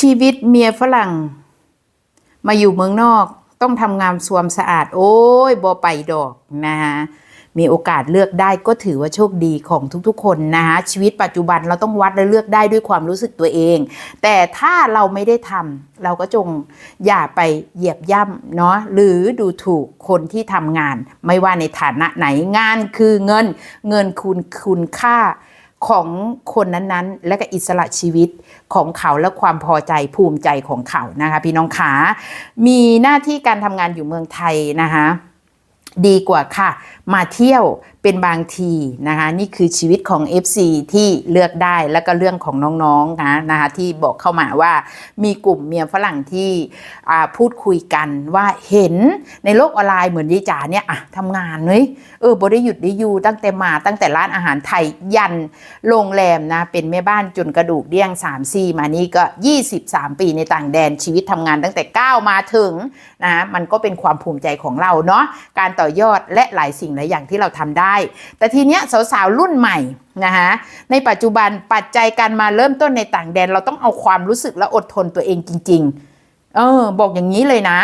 ชีวิตเมียฝรั่ง มาอยู่เมืองนอกต้องทำงานสวมสะอาด โอ้ยบอไปดอกนะคะมีโอกาสเลือกได้ก็ถือว่าโชคดีของทุกๆ คนนะคะชีวิตปัจจุบันเราต้องวัดและเลือกได้ด้วยความรู้สึกตัวเอง แต่ถ้าเราไม่ได้ทำเราก็จงอย่าไปเหยียบย่ำเนาะหรือดูถูกคนที่ทำงาน ไม่ว่าในฐานะไหนงานคือเงิน เงินคุณคุณค่า ของคนนั้นๆ และก็อิสระชีวิตของเขาและความพอใจภูมิใจของเขานะคะพี่น้องขามีหน้าที่การทำงานอยู่เมืองไทยนะคะดีกว่าค่ะมาเที่ยวเป็นบางทีนะคะนี่คือชีวิตของ FC ที่เลือกได้แล้วก็เรื่องของน้องๆนะนะคะที่บอกเข้ามาว่ามีกลุ่มเมียฝรั่งที่พูดคุยกันว่าเห็นในโลกออนไลน์เหมือนยายจ๋าเนี่ยอะทำงานเฮ้ยเออบได้หยุดได้อยู่ตั้งแต่มาตั้งแต่ร้านอาหารไทยยันโรงแรมนะเป็นแม่บ้านจนกระดูกเดี้ยง3 4มานี่ก็ 23 ปีในต่างแดนชีวิตทำงานตั้งแต่9มาถึงนะมันก็เป็นความภูมิใจของเราเนาะการต่อยอดและหลายสิ่งหลายอย่างที่เราทำได้ แต่ทีเนี้ยสาวๆรุ่นใหม่นะคะในปัจจุบันปัจจัยการมาเริ่มต้นในต่างแดน เราต้องเอาความรู้สึกและอดทนตัวเองจริง ๆ เออ บอกอย่างนี้เลยนะ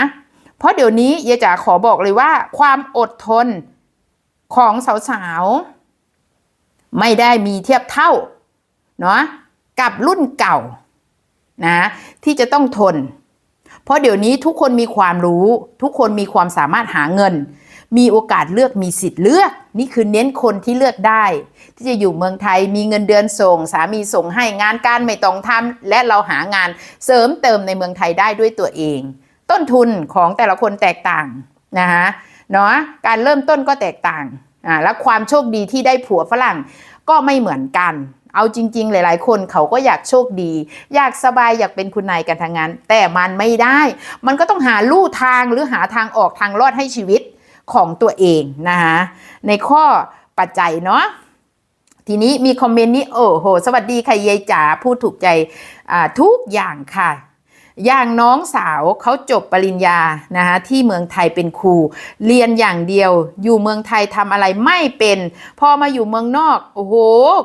เพราะเดี๋ยวนี้ยายจ๋าขอบอกเลยว่า ความอดทนของสาวๆไม่ได้มีเทียบเท่าเนาะกับรุ่นเก่านะที่จะต้องทน เพราะเดี๋ยวนี้ทุกคนมีความรู้ ทุกคนมีความสามารถหาเงิน มีโอกาสเลือกมีสิทธิ์เลือก นี่คือเน้นคนที่เลือกได้ ที่จะอยู่เมืองไทยมีเงินเดือนส่ง สามีส่งให้งานการไม่ต้องทำและเราหางานเสริมเติมในเมืองไทยได้ด้วยตัวเอง ต้นทุนของแต่ละคนแตกต่างนะคะเนาะการเริ่มต้นก็แตกต่างอ่าและความโชคดีที่ได้ผัวฝรั่งก็ไม่เหมือนกันเอาจริง ๆ หลาย ๆ คนเขาก็อยากโชคดี อยากสบายอยากเป็นคุณนายกันทางงาน แต่มันไม่ได้ มันก็ต้องหาลู่ทางหรือหาทางออกทางรอดให้ชีวิต ของตัวเองนะคะในข้อปัจจัยเนาะทีนี้มีคอมเมนต์นี้โอ้โห สวัสดีค่ะยายจ๋าพูดถูกใจทุกอย่างค่ะอย่างน้องสาวเขาจบปริญญานะคะที่เมืองไทยเป็นครู เรียนอย่างเดียว อยู่เมืองไทยทำอะไรไม่เป็น พอมาอยู่เมืองนอก โอ้โห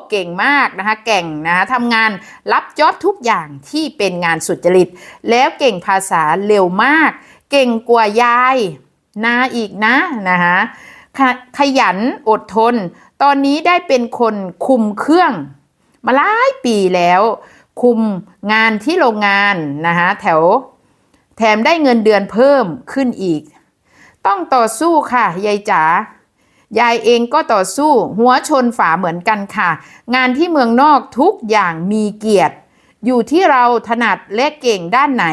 เก่งมากนะคะเก่งนะคะทำงานรับจ็อบทุกอย่างที่เป็นงานสุจริต แล้วเก่งภาษาเร็วมาก เก่งกว่ายาย นาอีกนะนะคะขขยันอดทน ตอนนี้ได้เป็นคนคุมเครื่อง มาหลายปีแล้ว คุมงานที่โรงงานนะคะแถวแถมได้เงินเดือนเพิ่มขึ้นอีก ต้องต่อสู้ค่ะยายจ๋ายายเองก็ต่อสู้หัวชนฝาเหมือนกันค่ะ งานที่เมืองนอกทุกอย่างมีเกียรติ อยู่ที่เราถนัดและเก่งด้านไหน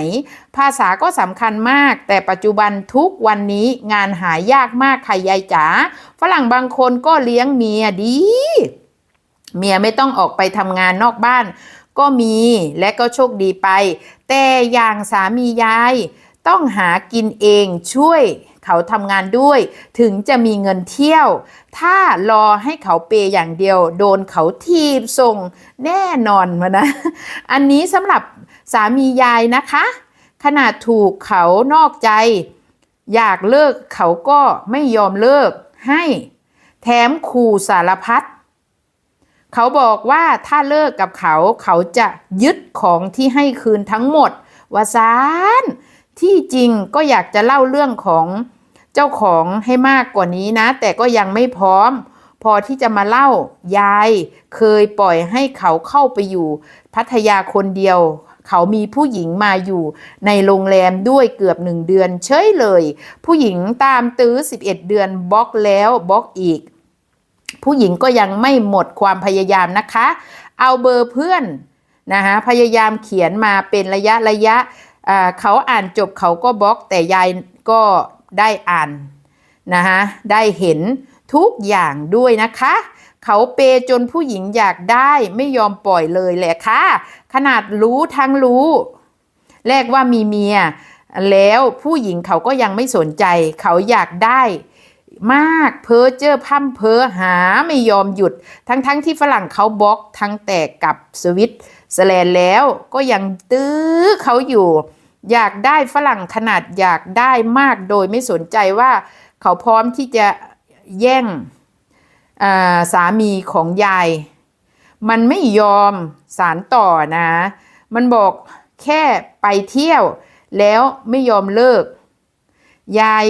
ภาษาก็สำคัญมาก แต่ปัจจุบันทุกวันนี้งานหายากมากค่ะยายจ๋าฝรั่งบางคนก็เลี้ยงเมียดี เมียไม่ต้องออกไปทำงานนอกบ้าน ก็มีและก็โชคดีไป แต่อย่างสามียาย ต้องหากินเองช่วย เขาทำงานด้วย ถึงจะมีเงินเที่ยว ถ้ารอให้เขาเปย์อย่างเดียว โดนเขาทีบส่งแน่นอนมานะ อันนี้สำหรับสามียายนะคะ ขนาดถูกเขานอกใจ อยากเลิกเขาก็ไม่ยอมเลิกให้ แถมขู่สารพัดเขาบอกว่าถ้าเลิกกับเขาเขาจะยึดของที่ให้คืนทั้งหมดว่าซาน ที่จริงก็อยากจะเล่าเรื่องของเจ้าของให้มากกว่านี้นะ แต่ก็ยังไม่พร้อม พอที่จะมาเล่ายายเคยปล่อยให้เขาเข้าไปอยู่ พัทยาคนเดียว เขามีผู้หญิงมาอยู่ในโรงแรมด้วยเกือบหนึ่งเดือนเฉยเลย ผู้หญิงตามตื้อ 11 เดือนบล็อกแล้วบล็อกอีก ผู้หญิงก็ยังไม่หมดความพยายามนะคะ เอาเบอร์เพื่อนนะคะพยายามเขียนมาเป็นระยะระยะ เขาอ่านจบเขาก็บล็อกแต่ยายก็ได้อ่านนะคะได้เห็นทุกอย่างด้วยนะคะ เขาเปย์จนผู้หญิงอยากได้ไม่ยอมปล่อยเลยแหละค่ะ ขนาดรู้ทั้งรู้ แรกว่ามีเมีย แล้วผู้หญิงเขาก็ยังไม่สนใจ เขาอยากได้มากเพ้อเจ้อพั่มเพ้อหาไม่ยอมหยุด ทั้งๆทที่ฝรั่งเขาบล็อกทั้งแต่กับสวิต เซอร์แลนแล้วก็ยังตื้อเขาอยู่ อยากได้ฝรั่งขนาดอยากได้มากโดยไม่สนใจว่าเขาพร้อมที่จะแย่งาสามีของยาย มันไม่ยอมสารต่อนะ มันบอกแค่ไปเที่ยว แล้วไม่ยอมเลิก ยาย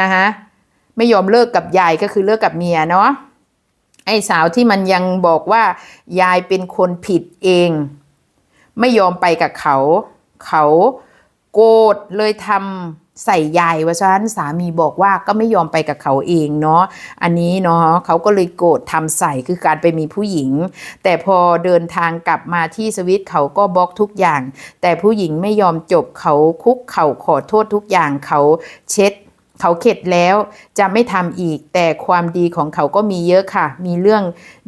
นะคะไม่ยอมเลิกกับยายก็คือเลิกกับเมียเนาะ ไอ้สาวที่มันยังบอกว่ายายเป็นคนผิดเอง ไม่ยอมไปกับเขา เขาโกรธเลยทำใส่ยายว่าฉะนั้นสามีบอกว่าก็ไม่ยอมไปกับเขาเองเนาะอันนี้เนาะเขาก็เลยโกรธทำใส่คือการไปมีผู้หญิง แต่พอเดินทางกลับมาที่สวิตเขาก็บล็อกทุกอย่าง แต่ผู้หญิงไม่ยอมจบเขาคุกเข่าขอโทษทุกอย่างเขาเช็ด เขาเข็ดแล้วจะไม่ทำอีก แต่ความดีของเขาก็มีเยอะค่ะ มีเรื่อง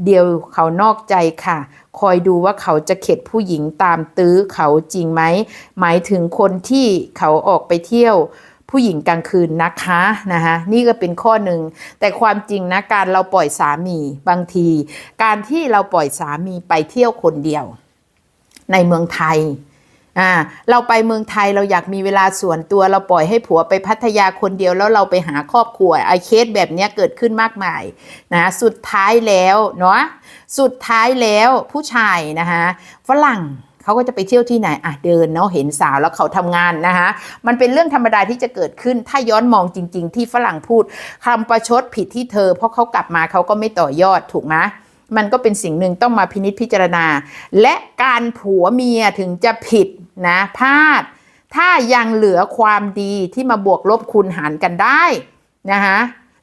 เดียวเขานอกใจค่ะ คอยดูว่าเขาจะเข็ดผู้หญิงตามตื้อเขาจริงไหม หมายถึงคนที่เขาออกไปเที่ยวผู้หญิงกลางคืนนะคะนะคะนี่ก็เป็นข้อหนึ่ง แต่ความจริงนะการเราปล่อยสามีบางที การที่เราปล่อยสามีไปเที่ยวคนเดียว ในเมืองไทย อ่าเราไปเมืองไทยเราอยากมีเวลาส่วนตัวเราปล่อยให้ผัวไปพัทยาคนเดียวแล้วเราไปหาครอบครัวไอเคสแบบเนี้ยเกิดขึ้นมากมายนะสุดท้ายแล้วเนาะสุดท้ายแล้วผู้ชายนะคะฝรั่งเขาก็จะไปเที่ยวที่ไหนอะเดินเนาะเห็นสาวแล้วเขาทำงานนะคะมันเป็นเรื่องธรรมดาที่จะเกิดขึ้น ถ้าย้อนมองจริง ๆ ที่ฝรั่งพูดคำประชดผิดที่เธอ เพราะเขากลับมาเขาก็ไม่ต่อยอดถูกไหม มันก็เป็นสิ่งหนึ่งต้องมาพินิจพิจารณา และการผัวเมียถึงจะผิดนะพลาด ถ้ายังเหลือความดีที่มาบวกลบคูณหารกันได้นะคะ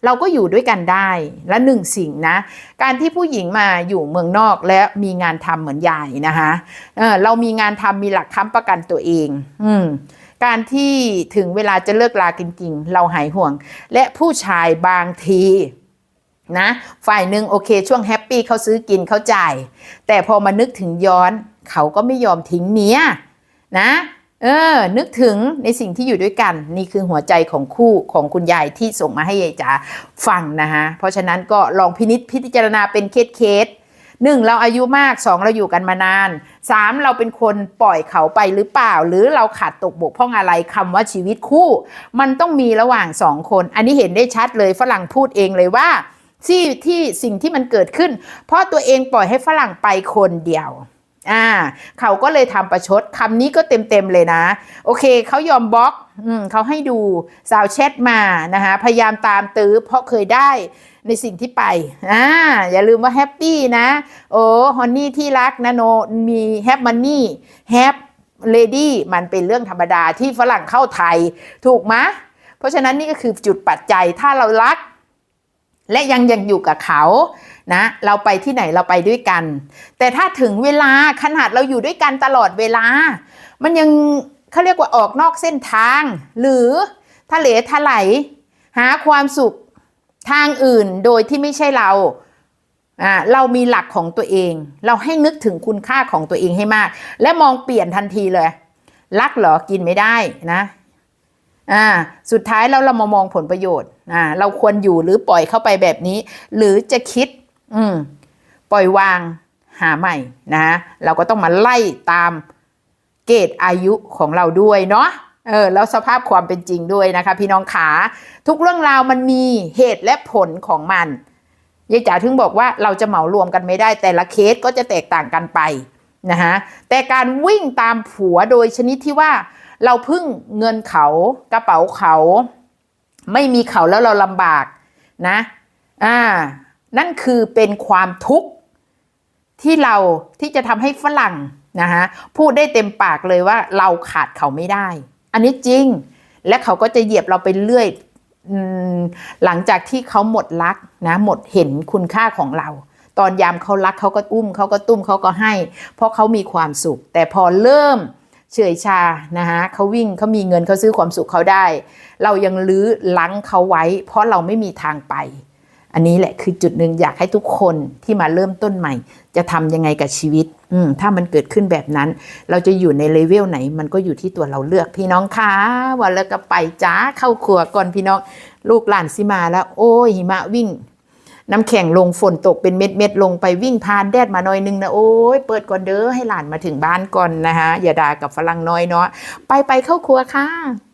เราก็อยู่ด้วยกันได้และหนึ่งสิ่งนะ การที่ผู้หญิงมาอยู่เมืองนอกและมีงานทำเหมือนยายนะคะเออเรามีงานทำมีหลักค้ำประกันตัวเอง อืมการที่ถึงเวลาจะเลิกลาจริงๆ เราหายห่วง และผู้ชายบางที นะ ฝ่ายหนึ่งโอเค ช่วงแฮปปี้เขาซื้อกินเขาจ่าย แต่พอมานึกถึงย้อนเขาก็ไม่ยอมทิ้งเมียนะเออ นึกถึงในสิ่งที่อยู่ด้วยกัน นี่คือหัวใจของคู่ของคุณยายที่ส่งมาให้ยายจ๋าฟังนะฮะเพราะฉะนั้นก็ลองพินิจพิจารณาเป็นเคสเคสหนึ่งเราอายุมากสองเราอยู่กันมานานสามเราเป็นคนปล่อยเขาไปหรือเปล่า หรือเราขาดตกบกพร่องอะไรคำว่าชีวิตคู่ มันต้องมีระหว่างสองคน อันนี้เห็นได้ชัดเลยฝรั่งพูดเองเลยว่า ที่ที่สิ่งที่มันเกิดขึ้น เพราะตัวเองปล่อยให้ฝรั่งไปคนเดียวอ่าเขาก็เลยทำประชดคำนี้ก็เต็มเต็มๆเลยนะ โอเคเขายอมบล็อกอืมเขาให้ดูสาวแชทมานะคะพยายามตามตื้อเพราะเคยได้ในสิ่งที่ไปอ่าอย่าลืมว่าแฮปปี้นะ โอ้ฮอนนี่ที่รักนะโนมีแฮปมันนี่แฮปเลดี้มันเป็นเรื่องธรรมดาที่ฝรั่งเข้าไทยถูกไหมะเพราะฉะนั้นนี่ก็คือจุดปัจจัยถ้าเรารัก และยังยังอยู่กับเขานะเราไปที่ไหนเราไปด้วยกัน แต่ถ้าถึงเวลาขนาดเราอยู่ด้วยกันตลอดเวลา มันยังเขาเรียกว่าออกนอกเส้นทาง หรือทะเลทลายหาความสุขทางอื่นโดยที่ไม่ใช่เราอ่าเรามีหลักของตัวเอง เราให้นึกถึงคุณค่าของตัวเองให้มาก และมองเปลี่ยนทันทีเลย รักเหรอกินไม่ได้นะ อ่าสุดท้ายแล้วเรามามองผลประโยชน์อ่าเราควรอยู่หรือปล่อยเข้าไปแบบนี้ หรือจะคิดอืมปล่อยวางหาใหม่นะเราก็ต้องมาไล่ตามเกณฑ์อายุของเราด้วยเนาะเออแล้วสภาพความเป็นจริงด้วยนะคะ พี่น้องขาทุกเรื่องราวมันมีเหตุและผลของมันยายจ๋าถึงบอกว่าเราจะเหมารวมกันไม่ได้ แต่ละเคสก็จะแตกต่างกันไปนะคะแต่การวิ่งตามผัวโดยชนิดที่ว่า เราพึ่งเงินเขากระเป๋าเขา ไม่มีเขาแล้วเราลำบากนะอ่านั่นคือเป็นความทุกข์ที่เราที่จะทำให้ฝรั่งนะคะพูดได้เต็มปากเลยว่าเราขาดเขาไม่ได้ อันนี้จริงและเขาก็จะเหยียบเราไปเรื่อยหลังจากที่เขาหมดรักนะหมดเห็นคุณค่าของเรา ตอนยามเขารักเขาก็อุ้มเขาก็ตุ้มเขาก็ให้ เพราะเขามีความสุข แต่พอเริ่ม เฉยชานะคะเขาวิ่งเขามีเงินเขาซื้อความสุขเขาได้ เรายังลื้อลังเขาไว้ เพราะเราไม่มีทางไป อันนี้แหละคือจุดหนึ่งอยากให้ทุกคนที่มาเริ่มต้นใหม่ จะทำยังไงกับชีวิต อืมถ้ามันเกิดขึ้นแบบนั้น เราจะอยู่ในเลเวลไหน มันก็อยู่ที่ตัวเราเลือกพี่น้องคะวันแล้วก็ไปจ้าเข้าครัวก่อนพี่น้อง ลูกหลานสิมาแล้ว โอ้ยหิมะวิ่ง น้ำแข็งลงฝนตกเป็นเม็ดเม็ดๆลงไปวิ่งพานแดดมาหน่อยนึงนะโอ้ยเปิดก่อนเด้อให้หลานมาถึงบ้านก่อนนะคะอย่าด่ากับฝรั่งน้อยเนาะไปไปเข้าครัวค่ะ